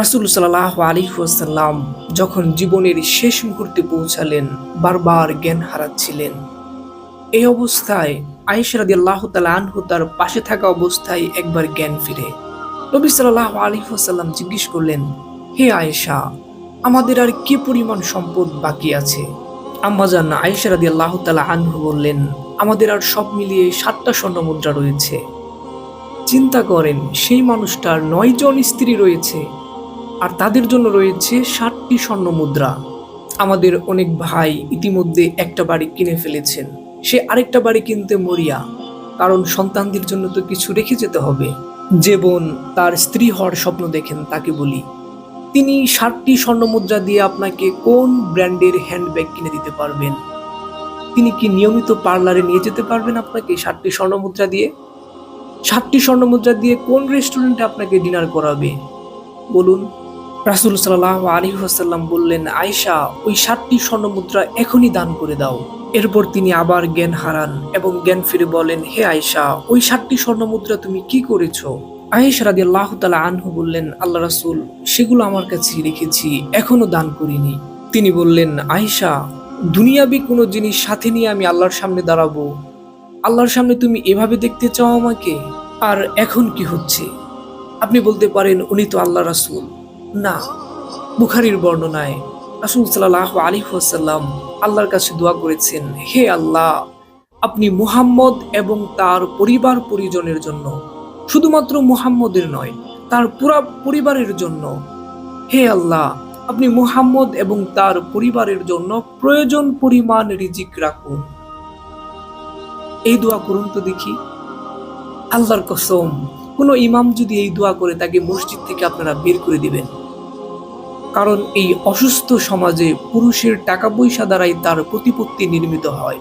রাসুল সাল্লাহ আলী ওয়াসাল্লাম যখন জীবনের শেষ মুহূর্তে পৌঁছালেন, বারবার জ্ঞান হারাচ্ছিলেন। এই অবস্থায় আয়েশা রাদি আল্লাহ আনহু তার পাশে থাকা অবস্থায় একবার জ্ঞান ফিরে। নবী সাল্লাহ আলী ওয়াসাল্লাম জিজ্ঞেস করলেন, হে আয়েশা, আমাদের আর কি পরিমাণ সম্পদ বাকি আছে? আম্মাজান আয়েশা রাদি আল্লাহ তালা আনহু বললেন, আমাদের আর সব মিলিয়ে সাতটা স্বর্ণ মুদ্রা রয়েছে। চিন্তা করেন, সেই মানুষটার নয় জন স্ত্রী রয়েছে। আর তাদের জন্য রয়েছে ষাটটি স্বর্ণ মুদ্রা। আমাদের অনেক ভাই ইতিমধ্যে একটা বাড়ি কিনে ফেলেছেন। সে আরেকটা বাড়ি কিনতে মরিয়া। কারণ সন্তানদের জন্য তো কিছু রেখে যেতে হবে। যে বোন তার স্ত্রী হওয়ার স্বপ্ন দেখেন, তাকে বলি। তিনি ষাটটি স্বর্ণ মুদ্রা দিয়ে আপনাকে কোন ব্র্যান্ডের হ্যান্ডব্যাগ কিনে দিতে পারবেন? তিনি কি নিয়মিত পার্লারে নিয়ে যেতে পারবেন আপনাকে ষাটটি স্বর্ণ মুদ্রা দিয়ে? ষাটটি স্বর্ণ মুদ্রা দিয়ে কোন রেস্টুরেন্টে আপনাকে ডিনার করাবে? বলুন। রাসুল সাল্লাহ আলী হাসাল্লাম বললেন, আয়শা, ওই সাতটি স্বর্ণ মুদ্রা এখনই দান করে দাও। এরপর তিনি আবার জ্ঞান হারান এবং জ্ঞান ফিরে বলেন, হে আয়শা, ওই সাতটি স্বর্ণ মুদ্রা তুমি কি করেছ? আয়েশা রাদি আল্লাহ তালা আনহু বললেন, আল্লাহ রাসুল, সেগুলো আমার কাছে রেখেছি, এখনও দান করিনি। তিনি বললেন, আয়েশা, দুনিয়াবি কোনো জিনিস সাথে নিয়ে আমি আল্লাহর সামনে দাঁড়াবো। আল্লাহর সামনে তুমি এভাবে দেখতে চাও আমাকে? আর এখন কি হচ্ছে? আপনি বলতে পারেন, উনি তো আল্লাহ রাসুল। না, বুখারির বর্ণনায় রাসুল সাল্লাহ আলী ওয়াসাল্লাম আল্লাহর কাছে দোয়া করেছেন, হে আল্লাহ, আপনি মুহাম্মদ এবং তার পরিবার পরিজনের জন্য, শুধুমাত্র মুহাম্মদের নয়, তার পুরা পরিবারের জন্য, হে আল্লাহ, আপনি মুহাম্মদ এবং তার পরিবারের জন্য প্রয়োজন পরিমাণ রিজিক রাখুন। এই দোয়া করুন তো দেখি। আল্লাহর কসম কোনো ইমাম যদি এই দোয়া করে তাকে মসজিদ থেকে আপনারা বের করে দিবেন। কারণ এই অসুস্থ সমাজে পুরুষের টাকা পয়সা দ্বারাই তার প্রতিপত্তি নির্মিত হয়।